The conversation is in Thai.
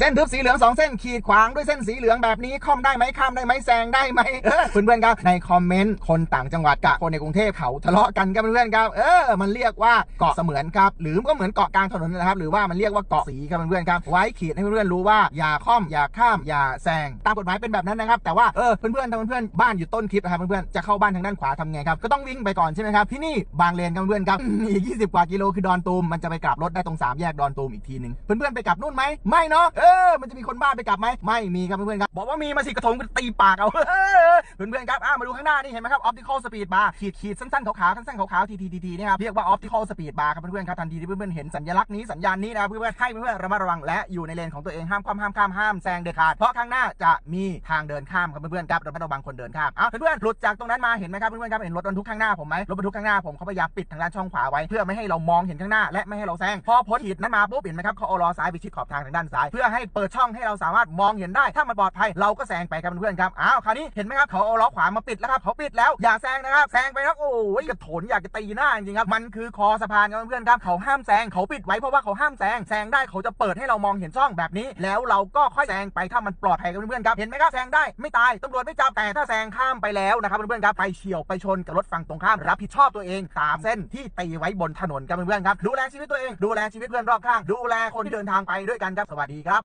เส้นทึบสีเหลืองสองเส้นขีดขวางด้วยเส้นสีเหลืองแบบนี้ค่อมได้ไหมข้ามได้ไหมแซงได้ไหมเออเพื่อนๆครับในคอมเมนต์คนต่างจังหวัดกับคนในกรุงเทพเขาทะเลาะกันครับเพื่อนๆครับเออมันเรียกว่าเกาะเสมือนครับหรือก็เหมือนเกาะกลางถนนนะครับ หรือว่ามันเรียกว่าเกาะสีครับเพื่อนๆครับไว้ขีดให้เพื่อนๆรู้ว่าอย่าค่อมอย่าข้ามอย่าแซงตามกฎหมายเป็นแบบนั้นนะครับ แต่ว่าเออเพื่อนๆทางเพื่อนๆบ้านอยู่ต้นคลิปนะครับเพื่อนๆจะเข้าบ้านทางด้านขวาทำไงครับก็ต้องวิ่งไปก่อนใช่ไหมครับที่นี่บางเลนครับเพื่อนๆครับอีก20 กว่ากิโลคือดอนตูมมันจะไปกลับรถได้ตรงสามแยกดอนตูมอีกทีหนึ่งเพื่อนๆไปกลับนู่นไหมไม่เนาะเออมันจะมีคนบ้าไปกลับไหมไม่มีครับเพื่อนๆครับบอกว่ามีมาสิกระทงก็ตีปากเอา เพื่อนๆครับอะมาดูข้างหน้านี่เห็นไหมครับ optical speed bar ขีดขีดสั้นๆขาวๆสั้นๆขาวๆทีทีทีทีนี่ครับเรียกว่า optical speed bar ครับเพื่อนๆครับทันทีที่เพื่อนๆเห็นสัญลักษณ์นี้สัญญาณนี้นะครับเพื่อนๆให้เพื่อนๆระมัดระวังและอยู่ในเลนของตัวเองห้ามคว่ำห้ามข้ามห้ามแซงเด็ดขาดเพราะข้างหน้าจะมีทางเดินข้ามครับเพื่อนๆครับระมัดระวังคนเดินข้ามอะเพื่อนๆหลุดจากตรงนั้นมาเห็นไหมครับเพื่อนๆครับเห็นรถบรรทุกข้างหน้าผมไหมรถบรรทุกข้างหน้าผมเขาพยายามปิดทางด้านช่องขวาไว้เพื่อไม่ให้เรามองเห็นข้างหน้าและไม่ให้เราแซงพอพ้นขีดนั้นมาปุ๊บเห็นไหมครับเขาเอาล้อซ้ายไปชิดขอบทางทางด้านซ้าย เพื่อให้เปิดช่องให้เราสามารถมองเห็นได้ถ้ามันปลอดภัยเราก็แซงไปครับเพื่อนๆครับอ้าวคราวนี้เห็นไหมครับเขาล้อขวามาปิดแล้วครับเขาปิดแล้วอย่าแซงนะครับแซงไปครับโอ้ยกระโถนอยากจะตีหน้าจริงครับมันคือคอสะพานครับเพื่อนครับเขาห้ามแซงเขาปิดไว้เพราะว่าเขาห้ามแซงแซงได้เขาจะเปิดให้เรามองเห็นช่องแบบนี้ แล้วเราก็ค่อยแซงไปถ้ามันปลอดภัยครับเพื่อนครับเห็นไหมครับแซงได้ไม่ตายตำรวจไม่จับแต่ถ้าแซงข้ามไปแล้วนะครับเพื่อนครับไปเฉียวไปชนกับรถฝั่งตรงข้ามรับผิดชอบตัวเองตามเส้นที่ตีไว้บนถนนครับเพื่อนครับดูแลชีวิตตัวเองดูแลชีวิตเพื่อนรอบข้างดูแลคนที่เดินทางไปด้วยกันครับสวัสดีครับ